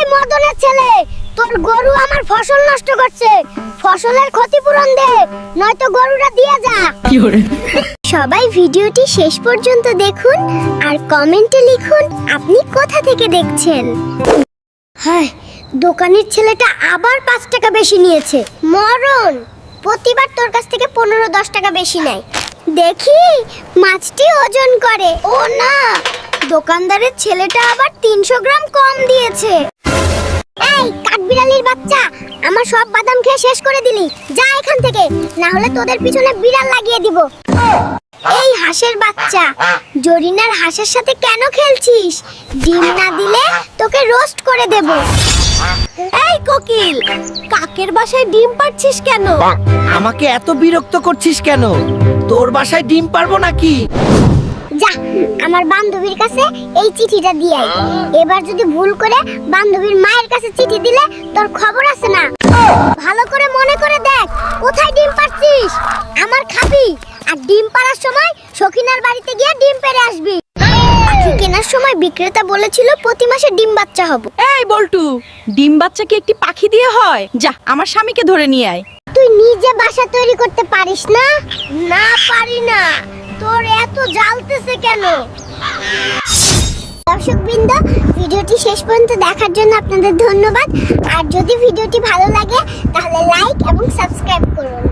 এই মদনের ছেলে তোর গরু আমার ফসল নষ্ট করছে। ফসলের ক্ষতিপূরণ দে নয়তো গরুটা দিয়ে যা। সবাই ভিডিওটি শেষ পর্যন্ত দেখুন আর কমেন্টে লিখুন আপনি কোথা থেকে দেখছেন? হায় দোকানের ছেলেটা আবার পাঁচ টাকা বেশি নিয়েছে। মরণ! প্রতিবার তোর কাছ থেকে পনেরো দশ টাকা বেশি নেয়। দেখি মাছটি ওজন করে। ও না দোকানদারের ছেলেটা আবার তিনশো গ্রাম কম দিয়েছে। এই কাঠবিড়ালির বাচ্চা আমার সব বাদাম খেয়ে শেষ করে দিলি। যা এখান থেকে না হলে তোদের পিছনে বিড়াল লাগিয়ে দিব। এই হাঁসের বাচ্চা জরিনার হাঁসের সাথে কেন খেলছিস? ডিম না দিলে তোকে রোস্ট করে দেব। এই কোকিল কাকের বাসায় ডিম পাচ্ছিস কেন? আমাকে এত বিরক্ত করছিস কেন? তোর বাসায় ডিম পারব নাকি? যা আমার বান্ধবীর কাছে এই চিঠিটা দিয়ে আয়। এবার যদি ভুল করে বান্ধবীর মায়ের কাছে চিঠি দিলে তোর খবর আছে না? ভালো করে মনে করে দেখ কোথায় ডিম পাচ্ছিস আমার খাবি? আর ডিম পাড়ার সময় সখিনার বাড়িতে গিয়ে ডিম পেড়ে আসবি। পাখি কেনার সময় বিক্রেতা বলেছিল প্রতি মাসে ডিম বাচ্চা হব। এই বল্টু ডিম বাচ্চা কি একটি পাখি দিয়ে হয়? যা আমার স্বামীকে ধরে নিয়ে আয়। তুই নিজে বাসা তৈরি করতে পারিস না? না পারি না। তোর এত জ্বালতেছে কেন? ভিডিওটি শেষ পর্যন্ত দেখার জন্য আপনাদের ধন্যবাদ। আর যদি ভিডিওটি ভালো লাগে, তাহলে লাইক এবং সাবস্ক্রাইব করুন।